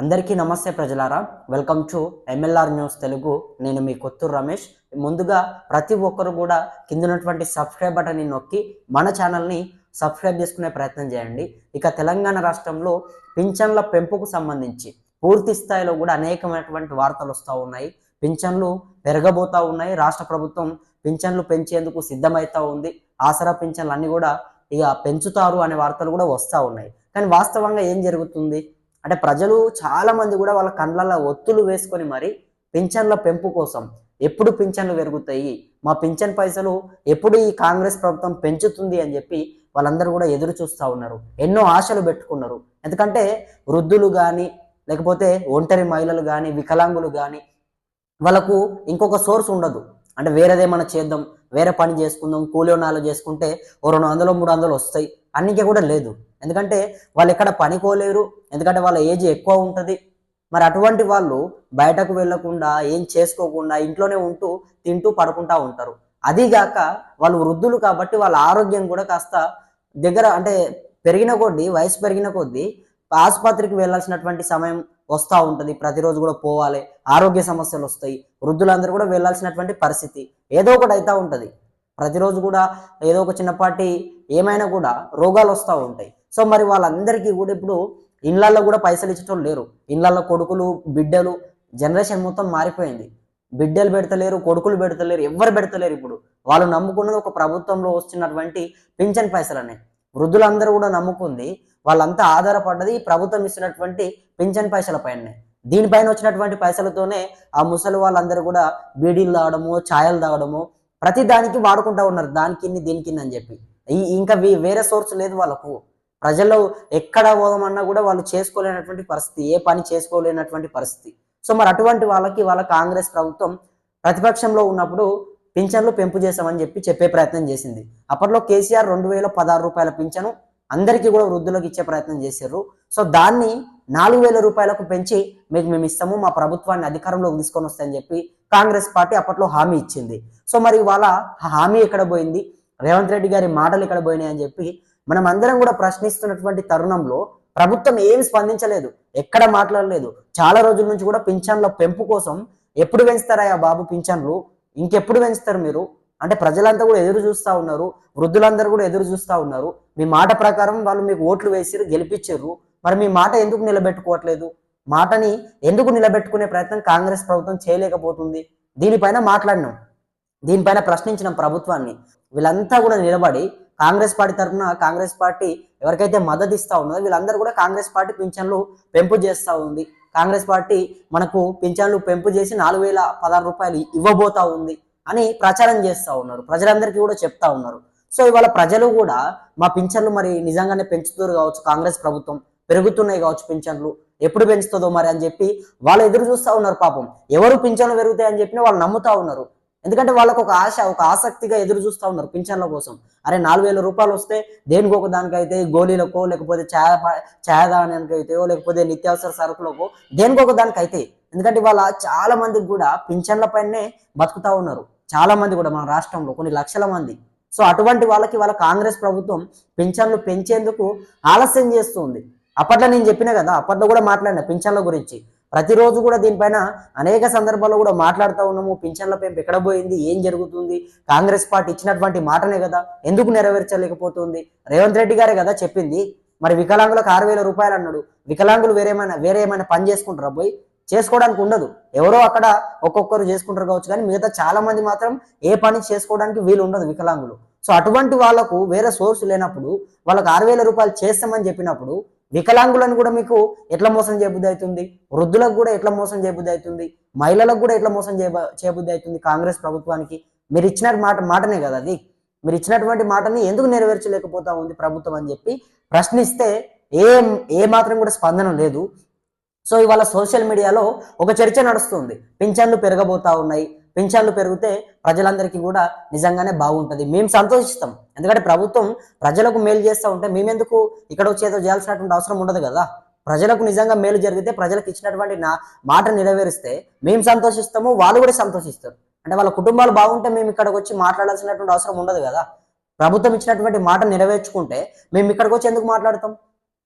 అందరికీ నమస్తే ప్రజలారా. Welcome to MLR news Telugu. నేను మీ కొత్తూరు రమేష్. ముందుగా ప్రతి ఒక్కరు కూడా కింద ఉన్నటువంటి సబ్స్క్రైబ్ బటన్ని నొక్కి మన ఛానల్ని సబ్స్క్రైబ్ చేసుకునే ప్రయత్నం చేయండి. ఇక తెలంగాణ రాష్ట్రంలో పింఛన్ల పెంపుకు సంబంధించి పూర్తి స్థాయిలో కూడా అనేకమైనటువంటి వార్తలు వస్తూ ఉన్నాయి. పింఛన్లు పెరగబోతా ఉన్నాయి. రాష్ట్ర ప్రభుత్వం పింఛన్లు పెంచేందుకు సిద్ధమవుతా ఉంది. ఆసరా పింఛన్లు అన్నీ కూడా ఇక పెంచుతారు అనే వార్తలు కూడా వస్తూ ఉన్నాయి. కానీ వాస్తవంగా ఏం జరుగుతుంది? అంటే ప్రజలు చాలా మంది కూడా వాళ్ళ కండ్లలో ఒత్తులు వేసుకొని మరి పింఛన్ల పెంపు కోసం ఎప్పుడు పింఛన్లు పెరుగుతాయి? మా పింఛన్ పైసలు ఎప్పుడు ఈ కాంగ్రెస్ ప్రభుత్వం పెంచుతుంది అని చెప్పి వాళ్ళందరూ కూడా ఎదురు చూస్తూ ఉన్నారు. ఎన్నో ఆశలు పెట్టుకున్నారు. ఎందుకంటే వృద్ధులు కానీ లేకపోతే ఒంటరి మహిళలు కానీ వికలాంగులు కానీ వాళ్ళకు ఇంకొక సోర్స్ ఉండదు. అంటే వేరేదేమైనా చేద్దాం వేరే పని చేసుకుందాం కూలి నాలుగు చేసుకుంటే ఓ రెండు వందలు మూడు వందలు వస్తాయి. అన్నికే కూడా లేదు. ఎందుకంటే వాళ్ళు ఎక్కడ పనికోలేరు ఎందుకంటే వాళ్ళ ఏజ్ ఎక్కువ ఉంటుంది. మరి అటువంటి వాళ్ళు బయటకు వెళ్ళకుండా ఏం చేసుకోకుండా ఇంట్లోనే ఉంటూ తింటూ పడుకుంటా ఉంటారు. అదిగాక వాళ్ళు వృద్ధులు కాబట్టి వాళ్ళ ఆరోగ్యం కూడా కాస్త దగ్గర అంటే పెరిగిన కొద్దీ వయసు పెరిగిన కొద్దీ ఆసుపత్రికి వెళ్ళాల్సినటువంటి సమయం వస్తూ ఉంటుంది. ప్రతిరోజు కూడా పోవాలి. ఆరోగ్య సమస్యలు వస్తాయి. వృద్ధులందరూ కూడా వెళ్ళాల్సినటువంటి పరిస్థితి ఏదో ఒకటి అవుతూ ఉంటుంది. ప్రతిరోజు కూడా ఏదో ఒక చిన్నపాటి ఏమైనా కూడా రోగాలు వస్తూ ఉంటాయి. సో మరి వాళ్ళందరికీ కూడా ఇప్పుడు ఇళ్ళల్లో కూడా పైసలు ఇచ్చేటోళ్ళు లేరు. ఇళ్ళల్లో కొడుకులు బిడ్డలు జనరేషన్ మొత్తం మారిపోయింది. బిడ్డలు పెడతలేరు కొడుకులు పెడతలేరు ఎవరు పెడతలేరు ఇప్పుడు. వాళ్ళు నమ్ముకున్నది ఒక ప్రభుత్వంలో వస్తున్నటువంటి పింఛన్ పైసలనే. వృద్ధులందరూ కూడా నమ్ముకుంది. వాళ్ళంతా ఆధారపడ్డది ఈ ప్రభుత్వం ఇస్తున్నటువంటి పింఛన్ పైసల పైనే దీనిపైన వచ్చినటువంటి పైసలతోనే ఆ ముసలి వాళ్ళందరూ కూడా బీడీలు తాగడము ఛాయలు తాగడము ప్రతి దానికి వాడుకుంటా ఉన్నారు. దానికి దీనికి అని చెప్పి. ఈ ఇంకా వేరే సోర్స్ లేదు వాళ్ళకు. ప్రజల్లో ఎక్కడ పోదామన్నా కూడా వాళ్ళు చేసుకోలేనటువంటి పరిస్థితి. ఏ పని చేసుకోలేనటువంటి పరిస్థితి. సో మరి అటువంటి వాళ్ళకి వాళ్ళ కాంగ్రెస్ ప్రభుత్వం ప్రతిపక్షంలో ఉన్నప్పుడు పింఛన్లు పెంపు చేశామని చెప్పి చెప్పే ప్రయత్నం చేసింది. అప్పట్లో కేసీఆర్ రెండు వేల పదహారు రూపాయల పింఛను అందరికీ కూడా వృద్ధులకు ఇచ్చే ప్రయత్నం చేశారు సో దాన్ని నాలుగు వేల రూపాయలకు పెంచి మీకు మేము ఇస్తాము మా ప్రభుత్వాన్ని అధికారంలోకి తీసుకొని వస్తాయని చెప్పి కాంగ్రెస్ పార్టీ అప్పట్లో హామీ ఇచ్చింది. సో మరి వాళ్ళ హామీ ఎక్కడ పోయింది? రేవంత్ రెడ్డి గారి మాటలు ఎక్కడ పోయినాయి అని చెప్పి మనం అందరం కూడా ప్రశ్నిస్తున్నటువంటి తరుణంలో ప్రభుత్వం ఏమి స్పందించలేదు ఎక్కడ మాట్లాడలేదు. చాలా రోజుల నుంచి కూడా పింఛన్ల పెంపు కోసం ఎప్పుడు పెంచుతారా బాబు పింఛన్లు? ఇంకెప్పుడు పెంచుతారు మీరు? అంటే ప్రజలంతా కూడా ఎదురు చూస్తూ ఉన్నారు వృద్ధులందరూ కూడా ఎదురు చూస్తూ ఉన్నారు. మీ మాట ప్రకారం వాళ్ళు మీకు ఓట్లు వేసిరు గెలిపించారు మరి మీ మాట ఎందుకు నిలబెట్టుకోవట్లేదు? మాటని ఎందుకు నిలబెట్టుకునే ప్రయత్నం కాంగ్రెస్ ప్రభుత్వం చేయలేకపోతుంది? దీనిపైన మాట్లాడినాం. దీనిపైన ప్రశ్నించిన ప్రభుత్వాన్ని. వీళ్ళంతా కూడా నిలబడి కాంగ్రెస్ పార్టీ తరఫున కాంగ్రెస్ పార్టీ ఎవరికైతే మద్దతు ఇస్తూ ఉన్నదో వీళ్ళందరూ కూడా కాంగ్రెస్ పార్టీ పింఛన్లు పెంపు చేస్తూ ఉంది. కాంగ్రెస్ పార్టీ మనకు పింఛన్లు పెంపు చేసి నాలుగు వేల పదహారు రూపాయలు ఇవ్వబోతా ఉంది అని ప్రచారం చేస్తూ ఉన్నారు. ప్రజలందరికీ కూడా చెప్తా ఉన్నారు. సో ఇవాళ ప్రజలు కూడా మా పింఛన్లు మరి నిజంగానే పెంచుతారు కావచ్చు. కాంగ్రెస్ ప్రభుత్వం పెరుగుతున్నాయి కావచ్చు పింఛన్లు. ఎప్పుడు పెంచుతుందో మరి అని చెప్పి వాళ్ళు ఎదురు చూస్తూ ఉన్నారు పాపం. ఎవరు పింఛన్లు పెరుగుతాయి అని చెప్పినా వాళ్ళు నమ్ముతా ఉన్నారు. ఎందుకంటే వాళ్ళకు ఒక ఆశ ఒక ఆసక్తిగా ఎదురు చూస్తూ ఉన్నారు పింఛన్ల కోసం. అరే నాలుగు వేల రూపాయలు వస్తే దేనికి ఒక దానికైతే గోళీలకో లేకపోతే ఛాయ ఛాయ లేకపోతే నిత్యావసర సరుకులకో దేనికి ఒక దానికైతే. ఎందుకంటే ఇవాళ చాలా మందికి కూడా పింఛన్ల పైనే బతుకుతా ఉన్నారు. చాలా మంది కూడా మన రాష్ట్రంలో కొన్ని లక్షల మంది. సో అటువంటి వాళ్ళకి వాళ్ళ కాంగ్రెస్ ప్రభుత్వం పింఛన్లు పెంచేందుకు ఆలస్యం చేస్తుంది. అప్పట్లో నేను చెప్పిన కదా అప్పట్లో కూడా మాట్లాడిన పింఛన్ల గురించి. ప్రతిరోజు కూడా దీనిపైన అనేక సందర్భాల్లో కూడా మాట్లాడుతూ ఉన్నాము. పింఛన్ల పెంపు ఎక్కడ పోయింది? ఏం జరుగుతుంది? కాంగ్రెస్ పార్టీ ఇచ్చినటువంటి మాటనే కదా? ఎందుకు నెరవేర్చలేకపోతుంది? రేవంత్ రెడ్డి గారే కదా చెప్పింది. మరి వికలాంగులకు ఆరు వేల రూపాయలు అన్నాడు. వికలాంగులు వేరేమైనా వేరే ఏమైనా పని చేసుకుంటారా పోయి? చేసుకోవడానికి ఉండదు. ఎవరో అక్కడ ఒక్కొక్కరు చేసుకుంటారు కావచ్చు కానీ మిగతా చాలా మంది మాత్రం ఏ పని చేసుకోవడానికి వీలు ఉండదు వికలాంగులు. సో అటువంటి వాళ్ళకు వేరే సోర్స్ లేనప్పుడు వాళ్ళకు ఆరు వేల రూపాయలు చేస్తామని చెప్పినప్పుడు వికలాంగులను కూడా మీకు ఎట్లా మోసం చేయబుద్ధి అవుతుంది వృద్ధులకు కూడా ఎట్లా మోసం చేయబుద్ధి అవుతుంది మహిళలకు కూడా ఎట్లా మోసం చేయ చేయబుద్ధి అవుతుంది కాంగ్రెస్ ప్రభుత్వానికి? మీరు ఇచ్చిన మాట మాటనే కదా అది? మీరు ఇచ్చినటువంటి మాటని ఎందుకు నెరవేర్చలేకపోతా ఉంది ప్రభుత్వం అని చెప్పి ప్రశ్నిస్తే ఏ ఏ మాత్రం కూడా స్పందన లేదు. సో ఇవాళ సోషల్ మీడియాలో ఒక చర్చ నడుస్తుంది. పింఛన్లు పెరగబోతా ఉన్నాయి. పింఛన్లు పెరిగితే ప్రజలందరికీ కూడా నిజంగానే బాగుంటుంది. మేము సంతోషిస్తాం. ఎందుకంటే ప్రభుత్వం ప్రజలకు మేలు చేస్తూ ఉంటే మేమెందుకు ఇక్కడ వచ్చేదో చేయాల్సినటువంటి అవసరం ఉండదు కదా? ప్రజలకు నిజంగా మేలు జరిగితే ప్రజలకు ఇచ్చినటువంటి నా మాట నెరవేరిస్తే మేము సంతోషిస్తాము వాళ్ళు కూడా సంతోషిస్తారు. అంటే వాళ్ళ కుటుంబాలు బాగుంటే మేము ఇక్కడికి వచ్చి మాట్లాడాల్సినటువంటి అవసరం ఉండదు కదా? ప్రభుత్వం ఇచ్చినటువంటి మాట నెరవేర్చుకుంటే మేము ఇక్కడికి వచ్చి ఎందుకు మాట్లాడతాం?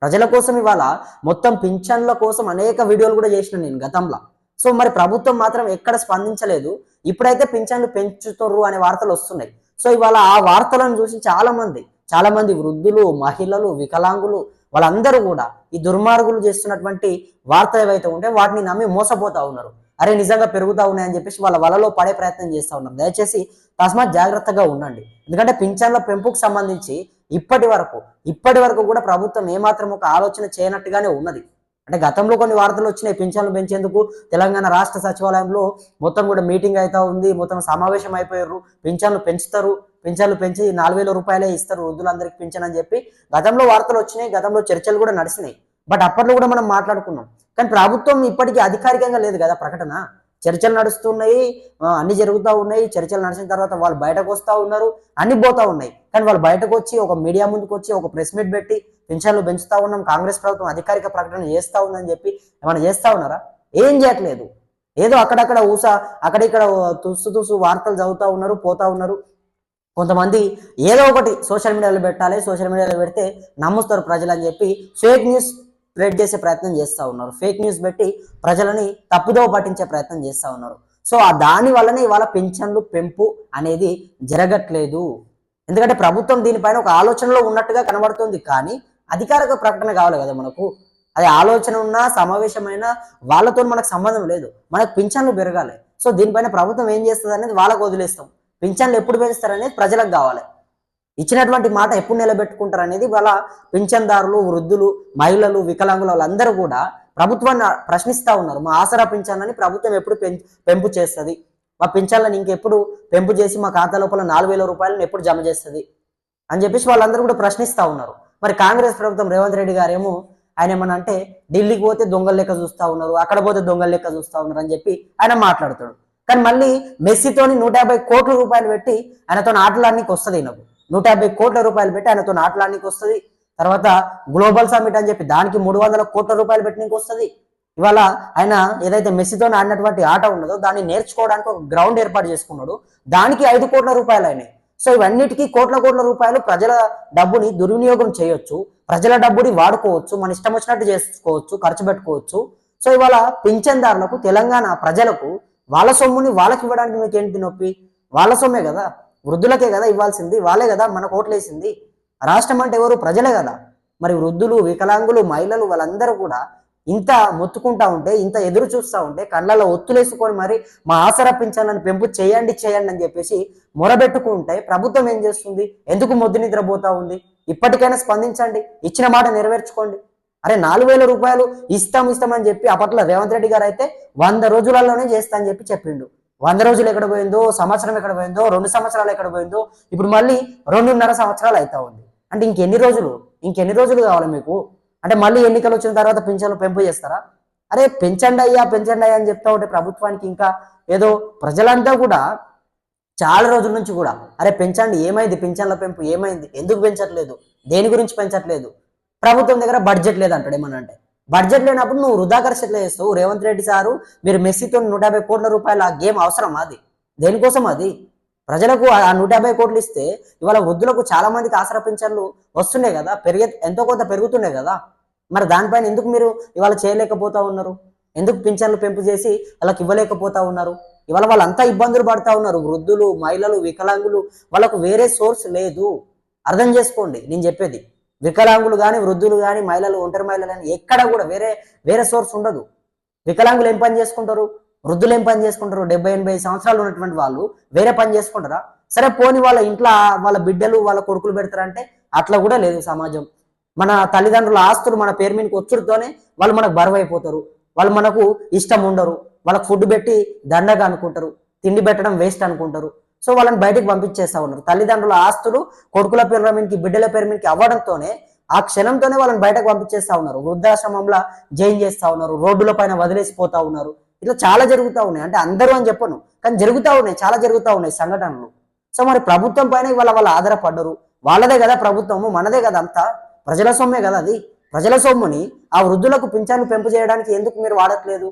ప్రజల కోసం ఇవాళ మొత్తం పింఛన్ల కోసం అనేక వీడియోలు కూడా చేసిన నేను గతంలో. సో మరి ప్రభుత్వం మాత్రం ఎక్కడ స్పందించలేదు. ఇప్పుడైతే పింఛన్లు పెంచుతుర్రు అనే వార్తలు వస్తున్నాయి. సో ఇవాళ ఆ వార్తలను చూసి చాలా మంది చాలా మంది వృద్ధులు మహిళలు వికలాంగులు వాళ్ళందరూ కూడా ఈ దుర్మార్గులు చేస్తున్నటువంటి వార్తలు ఏవైతే ఉంటే వాటిని నమ్మి మోసపోతా ఉన్నారు. అరే నిజంగా పెరుగుతా ఉన్నాయని చెప్పేసి వాళ్ళ వలలో పడే ప్రయత్నం చేస్తూ ఉన్నారు. దయచేసి తస్మాత్ జాగ్రత్తగా ఉండండి. ఎందుకంటే పింఛన్ల పెంపుకు సంబంధించి ఇప్పటి వరకు ఇప్పటి వరకు కూడా ప్రభుత్వం ఏమాత్రం ఒక ఆలోచన చేయనట్టుగానే ఉన్నది. అంటే గతంలో కొన్ని వార్తలు వచ్చినాయి. పింఛన్లు పెంచేందుకు తెలంగాణ రాష్ట్ర సచివాలయంలో మొత్తం కూడా మీటింగ్ అవుతా ఉంది. మొత్తం సమావేశం అయిపోయారు. పింఛన్లు పెంచుతారు. పింఛన్లు పెంచి నాలుగు వేల రూపాయలే ఇస్తారు వృద్ధులందరికీ పింఛన్ అని చెప్పి గతంలో వార్తలు వచ్చినాయి. గతంలో చర్చలు కూడా నడిచినాయి. బట్ అప్పట్లో కూడా మనం మాట్లాడుకున్నాం. కానీ ప్రభుత్వం ఇప్పటికీ అధికారికంగా లేదు కదా ప్రకటన. చర్చలు నడుస్తున్నాయి. అన్ని జరుగుతూ ఉన్నాయి. చర్చలు నడిచిన తర్వాత వాళ్ళు బయటకు వస్తూ ఉన్నారు. అన్ని పోతా ఉన్నాయి. కానీ వాళ్ళు బయటకు వచ్చి ఒక మీడియా ముందుకు వచ్చి ఒక ప్రెస్ మీట్ పెట్టి పింఛన్లు పెంచుతా ఉన్నాం కాంగ్రెస్ ప్రభుత్వం అధికారిక ప్రకటన చేస్తూ ఉందని చెప్పి ఏమైనా చేస్తూ ఉన్నారా? ఏం చేయట్లేదు. ఏదో అక్కడక్కడ ఊస అక్కడిక్కడ తుసు తుసు వార్తలు చదువుతూ ఉన్నారు పోతా ఉన్నారు. కొంతమంది ఏదో ఒకటి సోషల్ మీడియాలో పెట్టాలి సోషల్ మీడియాలో పెడితే నమ్ముస్తారు ప్రజలు అని చెప్పి ఫేక్ న్యూస్ స్ప్రెడ్ చేసే ప్రయత్నం చేస్తూ ఉన్నారు. ఫేక్ న్యూస్ పెట్టి ప్రజలని తప్పుదోవ పట్టించే ప్రయత్నం చేస్తూ ఉన్నారు. సో ఆ దాని వల్లనే ఇవాళ పెన్షన్లు పెంపు అనేది జరగట్లేదు. ఎందుకంటే ప్రభుత్వం దీనిపైన ఒక ఆలోచనలో ఉన్నట్టుగా కనబడుతుంది. కానీ అధికారిక ప్రకటన కావాలి కదా మనకు. అది ఆలోచన ఉన్నా సమావేశమైనా వాళ్ళతో మనకు సంబంధం లేదు. మనకు పింఛన్లు పెరగాలి. సో దీనిపైన ప్రభుత్వం ఏం చేస్తుంది అనేది వాళ్ళకు వదిలేస్తాం. పింఛన్లు ఎప్పుడు పెంచుతారు అనేది ప్రజలకు కావాలి. ఇచ్చినటువంటి మాట ఎప్పుడు నిలబెట్టుకుంటారు అనేది వాళ్ళ పింఛన్దారులు వృద్ధులు మహిళలు వికలాంగులు వాళ్ళందరూ కూడా ప్రభుత్వాన్ని ప్రశ్నిస్తా ఉన్నారు. మా ఆసరా పింఛన్లని ప్రభుత్వం ఎప్పుడు పెం పెంపు చేస్తుంది? మా పింఛన్లను ఇంకెప్పుడు పెంపు చేసి మా ఖాతా లోపల నాలుగు వేల రూపాయలను ఎప్పుడు జమ చేస్తుంది? అని చెప్పేసి వాళ్ళందరూ కూడా ప్రశ్నిస్తూ ఉన్నారు. మరి కాంగ్రెస్ ప్రభుత్వం రేవంత్ రెడ్డి గారేమో ఆయన ఏమన్నా అంటే ఢిల్లీకి పోతే దొంగల లెక్క చూస్తా ఉన్నారు అక్కడ పోతే దొంగల లెక్క చూస్తా ఉన్నారు అని చెప్పి ఆయన మాట్లాడుతాడు. కానీ మళ్ళీ మెస్సీతోని నూట యాభై కోట్ల రూపాయలు పెట్టి ఆయనతో ఆటలానికి వస్తుంది ఈయనకు. నూట యాభై కోట్ల రూపాయలు పెట్టి ఆయనతో ఆటలానికి వస్తుంది. తర్వాత గ్లోబల్ సమ్మిట్ అని చెప్పి దానికి మూడు వందల కోట్ల రూపాయలు పెట్టడానికి వస్తుంది. ఇవాళ ఆయన ఏదైతే మెస్సీతో ఆడినటువంటి ఆట ఉన్నదో దాన్ని నేర్చుకోవడానికి ఒక గ్రౌండ్ ఏర్పాటు చేసుకున్నాడు. దానికి ఐదు కోట్ల రూపాయలు అయినాయి సో ఇవన్నిటికీ కోట్ల కోట్ల రూపాయలు ప్రజల డబ్బుని దుర్వినియోగం చేయొచ్చు ప్రజల డబ్బుని వాడుకోవచ్చు మన ఇష్టం వచ్చినట్టు చేసుకోవచ్చు ఖర్చు పెట్టుకోవచ్చు. సో ఇవాళ పింఛన్దారులకు తెలంగాణ ప్రజలకు వాళ్ళ సొమ్ముని వాళ్ళకి ఇవ్వడానికి మీకు ఏంటి నొప్పి? వాళ్ళ సొమ్మే కదా. వృద్ధులకే కదా ఇవ్వాల్సింది వాళ్ళే కదా మన కోట్లేసింది రాష్ట్రం అంటే ఎవరు? ప్రజలే కదా. మరి వృద్ధులు వికలాంగులు మహిళలు వాళ్ళందరూ కూడా ఇంత మొత్తుకుంటా ఉంటే ఇంత ఎదురు చూస్తూ ఉంటే కళ్ళలో ఒత్తులేసుకొని మరి మా ఆసరా పింఛన్లను పెంపు చేయండి చేయండి అని చెప్పేసి మొరబెట్టుకుంటే ప్రభుత్వం ఏం చేస్తుంది? ఎందుకు మొద్దు నిద్రపోతా ఉంది? ఇప్పటికైనా స్పందించండి ఇచ్చిన మాట నెరవేర్చుకోండి. అరే నాలుగు వేల రూపాయలు ఇస్తాం ఇస్తామని చెప్పి అప్పట్లో రేవంత్ రెడ్డి గారు అయితే వంద రోజులలోనే చేస్తా అని చెప్పి చెప్పిండు. వంద రోజులు ఎక్కడ పోయిందో సంవత్సరం ఎక్కడ పోయిందో రెండు సంవత్సరాలు ఎక్కడ పోయిందో ఇప్పుడు మళ్ళీ రెండున్నర సంవత్సరాలు అవుతా ఉంది. అంటే ఇంకెన్ని రోజులు? ఇంకెన్ని రోజులు కావాలి మీకు? అంటే మళ్ళీ ఎన్నికలు వచ్చిన తర్వాత పింఛన్లు పెంపు చేస్తారా? అరే పెంచండి అయ్యా పెంచండి అయ్యా అని చెప్తా ఉంటే ప్రభుత్వానికి ఇంకా ఏదో ప్రజలంతా కూడా చాలా రోజుల నుంచి కూడా అరే పెంచండి ఏమైంది? పింఛన్ల పెంపు ఏమైంది? ఎందుకు పెంచట్లేదు? దేని గురించి పెంచట్లేదు? ప్రభుత్వం దగ్గర బడ్జెట్ లేదు అంటాడు ఏమన్నా అంటే. బడ్జెట్ లేనప్పుడు నువ్వు వృధా ఖర్చు చేస్తావు. రేవంత్ రెడ్డి సారు మీరు మెస్సీతో నూట యాభై కోట్ల రూపాయల ఆ గేమ్ అవసరం అది? దేనికోసం అది? ప్రజలకు ఆ నూట యాభై కోట్లు ఇస్తే ఇవాళ వృద్ధులకు చాలా మందికి ఆసరా పింఛన్లు వస్తున్నాయి కదా పెరిగే ఎంతో కొంత పెరుగుతున్నాయి కదా. మరి దానిపైన ఎందుకు మీరు ఇవాళ చేయలేకపోతా ఉన్నారు? ఎందుకు పింఛన్లు పెంపు చేసి వాళ్ళకి ఇవ్వలేకపోతా ఉన్నారు? ఇవాళ వాళ్ళంతా ఇబ్బందులు పడతా ఉన్నారు. వృద్ధులు మహిళలు వికలాంగులు వాళ్ళకు వేరే సోర్స్ లేదు. అర్థం చేసుకోండి నేను చెప్పేది. వికలాంగులు కానీ వృద్ధులు కానీ మహిళలు ఒంటరి మహిళలు కానీ ఎక్కడ కూడా వేరే వేరే సోర్స్ ఉండదు. వికలాంగులు ఏం పని చేసుకుంటారు? వృద్ధులు ఏం పని చేసుకుంటారు? డెబ్బై ఎనభై సంవత్సరాలు ఉన్నటువంటి వాళ్ళు వేరే పని చేసుకుంటారా? సరే పోని వాళ్ళ ఇంట్లో వాళ్ళ బిడ్డలు వాళ్ళ కొడుకులు పెడతారంటే అట్లా కూడా లేదు సమాజం. మన తల్లిదండ్రుల ఆస్తులు మన పేరు మీదకి వచ్చుడుతోనే వాళ్ళు మనకు బరువు అయిపోతారు వాళ్ళు మనకు ఇష్టం ఉండరు. వాళ్ళకి ఫుడ్ పెట్టి దండగా అనుకుంటారు. తిండి పెట్టడం వేస్ట్ అనుకుంటారు. సో వాళ్ళని బయటికి పంపించేస్తా ఉన్నారు. తల్లిదండ్రుల ఆస్తులు కొడుకుల పేరు మీదకి బిడ్డల పేరు మీదకి అవ్వడంతోనే ఆ క్షణంతోనే వాళ్ళని బయటకు పంపించేస్తా ఉన్నారు. వృద్ధాశ్రమంలో జైన్ చేస్తా ఉన్నారు. రోడ్డుల పైన వదిలేసిపోతా ఉన్నారు. ఇట్లా చాలా జరుగుతూ ఉన్నాయి. అంటే అందరూ అని చెప్పను. కానీ జరుగుతూ ఉన్నాయి. చాలా జరుగుతూ ఉన్నాయి సంఘటనలు. సో మరి ప్రభుత్వం పైన ఇవాళ వాళ్ళు ఆధారపడ్డరు. వాళ్ళదే కదా ప్రభుత్వము మనదే కదా అంతా. ప్రజల సొమ్మే కదా అది? ప్రజల సొమ్ముని ఆ వృద్ధులకు పింఛన్లు పెంపు చేయడానికి ఎందుకు మీరు వాడట్లేదు?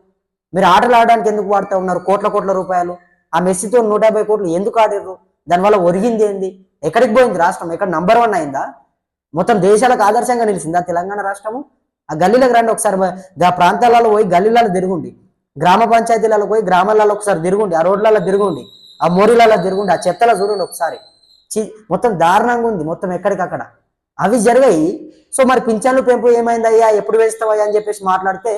మీరు ఆటలు ఆడడానికి ఎందుకు వాడుతూ ఉన్నారు? కోట్ల కోట్ల రూపాయలు. ఆ మెస్సీతో నూట యాభై కోట్లు ఎందుకు ఆడిర్రు? దానివల్ల ఒరిగింది ఏంది? ఎక్కడికి పోయింది రాష్ట్రం? ఎక్కడ నంబర్ వన్ అయిందా? మొత్తం దేశాలకు ఆదర్శంగా నిలిచింది ఆ తెలంగాణ రాష్ట్రము? ఆ గల్లీలకు రండి ఒకసారి. ఆ ప్రాంతాలలో పోయి గల్లీలలో తిరుగుండి. గ్రామ పంచాయతీలలో పోయి గ్రామాలలో ఒకసారి తిరుగుండి. ఆ రోడ్లలో తిరుగుండి. ఆ మోరీలలో తిరుగుండి. ఆ చెత్తలో చూడండి ఒకసారి. మొత్తం దారుణంగా ఉంది. మొత్తం ఎక్కడికక్కడ. అవి జరిగాయి. సో మరి పింఛన్లు పెంపు ఏమైందయ్యా? ఎప్పుడు వేస్తావయ్యా అని చెప్పేసి మాట్లాడితే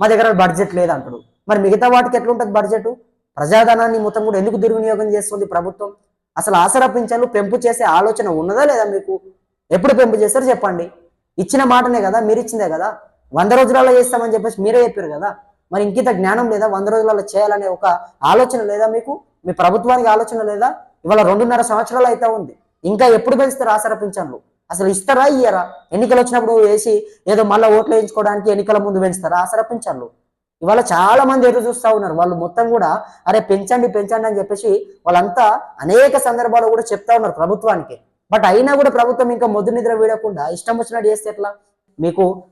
మా దగ్గర బడ్జెట్ లేదంటాడు. మరి మిగతా వాటికి ఎట్లుంటుంది బడ్జెట్ ప్రజాధనాన్ని మొత్తం కూడా ఎందుకు దుర్వినియోగం చేస్తుంది ప్రభుత్వం? అసలు ఆసరా పింఛన్లు పెంపు చేసే ఆలోచన ఉన్నదా లేదా మీకు? ఎప్పుడు పెంపు చేస్తారో చెప్పండి. ఇచ్చిన మాటనే కదా మీరు ఇచ్చిందే కదా? వంద రోజులలో చేస్తామని చెప్పేసి మీరే చెప్పారు కదా? మరి ఇంకిత జ్ఞానం లేదా వంద రోజులలో చేయాలనే ఒక ఆలోచన లేదా మీకు? మీ ప్రభుత్వానికి ఆలోచన లేదా? ఇవాళ రెండున్నర సంవత్సరాలు అయితే ఉంది. ఇంకా ఎప్పుడు పెంచుతారు ఆసరా పింఛన్లు? అసలు ఇస్తారా ఇయ్యరా? ఎన్నికలు వచ్చినప్పుడు వేసి ఏదో మళ్ళీ ఓట్లు వేయించుకోవడానికి ఎన్నికల ముందు పెంచుతారా ఆసరా పింఛన్లు ఇవాళ చాలా మంది ఎదురు చూస్తా ఉన్నారు. వాళ్ళు మొత్తం కూడా అరే పెంచండి పెంచండి అని చెప్పేసి వాళ్ళంతా అనేక సందర్భాల్లో కూడా చెప్తా ఉన్నారు ప్రభుత్వానికి. బట్ అయినా కూడా ప్రభుత్వం ఇంకా మొదటి నిద్ర వీడకుండా ఇష్టం వచ్చినట్టు చేస్తే ఎట్లా? మీకు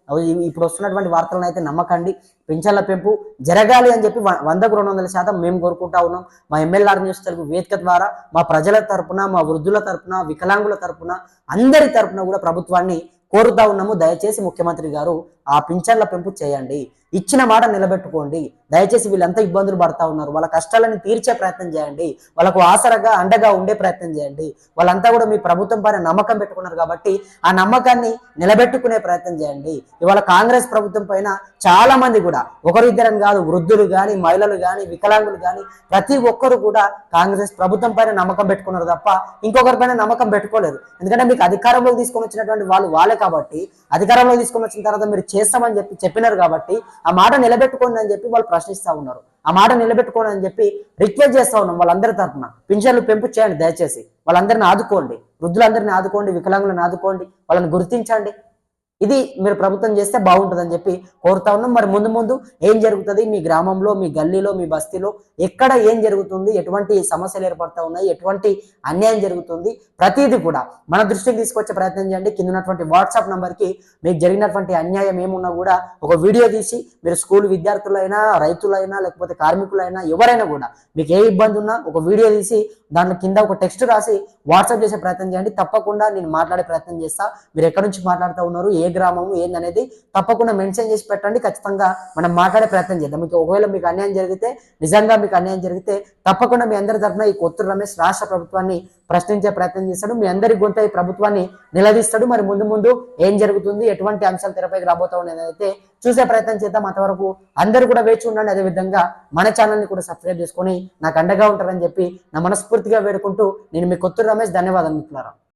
ఇప్పుడు వస్తున్నటువంటి వార్తలను అయితే నమ్మకండి. పెన్షన్ల పెంపు జరగాలి అని చెప్పి వ- వందకు రెండు వందల శాతం మేము కోరుకుంటా ఉన్నాం. మా ఎమ్మెల్యేఆర్ న్యూస్ తెలుగు వేదిక ద్వారా మా ప్రజల తరపున మా వృద్ధుల తరపున వికలాంగుల తరపున అందరి తరపున కూడా ప్రభుత్వాన్ని కోరుతా ఉన్నాము. దయచేసి ముఖ్యమంత్రి గారు ఆ పింఛన్ల పెంపు చేయండి. ఇచ్చిన మాట నిలబెట్టుకోండి. దయచేసి వీళ్ళంతా ఇబ్బందులు పడతా ఉన్నారు. వాళ్ళ కష్టాలను తీర్చే ప్రయత్నం చేయండి. వాళ్ళకు ఆసరగా అండగా ఉండే ప్రయత్నం చేయండి. వాళ్ళంతా కూడా మీ ప్రభుత్వం పైన నమ్మకం పెట్టుకున్నారు కాబట్టి ఆ నమ్మకాన్ని నిలబెట్టుకునే ప్రయత్నం చేయండి. ఇవాళ కాంగ్రెస్ ప్రభుత్వం పైన చాలా మంది కూడా ఒకరిద్దరం కాదు వృద్ధులు కానీ మహిళలు కానీ వికలాంగులు కానీ ప్రతి ఒక్కరు కూడా కాంగ్రెస్ ప్రభుత్వం పైన నమ్మకం పెట్టుకున్నారు తప్ప ఇంకొకరి పైన నమ్మకం పెట్టుకోలేదు. ఎందుకంటే మీకు అధికారంలోకి తీసుకొని వచ్చినటువంటి వాళ్ళు వాళ్ళే కాబట్టి అధికారంలోకి తీసుకొని వచ్చిన తర్వాత మీరు చేస్తామని చెప్పి చెప్పినారు కాబట్టి ఆ మాట నిలబెట్టుకోండి అని చెప్పి వాళ్ళు ప్రశ్నిస్తా ఉన్నారు. ఆ మాట నిలబెట్టుకోండి అని చెప్పి రిక్వెస్ట్ చేస్తా ఉన్నాం వాళ్ళందరి తరఫున పింఛన్లు పెంపు చేయండి దయచేసి. వాళ్ళందరిని ఆదుకోండి. వృద్ధులందరిని ఆదుకోండి వికలాంగులను ఆదుకోండి వాళ్ళని గుర్తించండి. ఇది మీరు ప్రభుత్వం చేస్తే బాగుంటుందని చెప్పి కోరుతా ఉన్నాం. మరి ముందు ముందు ఏం జరుగుతుంది? మీ గ్రామంలో మీ గల్లీలో మీ బస్తీలో ఎక్కడ ఏం జరుగుతుంది ఎటువంటి సమస్యలు ఏర్పడతా ఉన్నాయి ఎటువంటి అన్యాయం జరుగుతుంది ప్రతిదీ కూడా మన దృష్టికి తీసుకొచ్చే ప్రయత్నం చేయండి. కింద ఉన్నటువంటి వాట్సాప్ నంబర్కి మీకు జరిగినటువంటి అన్యాయం ఏమున్నా కూడా ఒక వీడియో తీసి మీరు స్కూల్ విద్యార్థులైనా రైతులైనా లేకపోతే కార్మికులైనా ఎవరైనా కూడా మీకు ఏ ఇబ్బంది ఉన్నా ఒక వీడియో తీసి దాంట్లో కింద ఒక టెక్స్ట్ రాసి వాట్సాప్ చేసే ప్రయత్నం చేయండి. తప్పకుండా నేను మాట్లాడే ప్రయత్నం చేస్తా. మీరు ఎక్కడి నుంచి మాట్లాడుతూ ఉన్నారు ఏ గ్రామం ఏందనేది తప్పకుండా మెన్షన్ చేసి పెట్టండి. ఖచ్చితంగా మనం మాట్లాడే ప్రయత్నం చేద్దాం. మీకు ఒకవేళ మీకు అన్యాయం జరిగితే నిజంగా మీకు అన్యాయం జరిగితే తప్పకుండా మీ అందరి తరఫున ఈ కొత్తూరు రమేష్ రాష్ట్ర ప్రభుత్వాన్ని ప్రశ్నించే ప్రయత్నం చేస్తాడు. మీ అందరి గొంత ఈ ప్రభుత్వాన్ని నిలదీస్తాడు. మరి ముందు ముందు ఏం జరుగుతుంది? ఎటువంటి అంశాలు తెరపైకి రాబోతా ఉన్నాయి చూసే ప్రయత్నం చేద్దాం. అంతవరకు అందరూ కూడా వేచి ఉండండి. అదేవిధంగా మన ఛానల్ని కూడా సబ్స్క్రైబ్ చేసుకొని నాకు అండగా ఉంటారని చెప్పి నా మనస్ఫూర్తిగా వేడుకుంటూ నేను మీ కొత్తూరు రమేష్. ధన్యవాదాలు మిత్రులారా.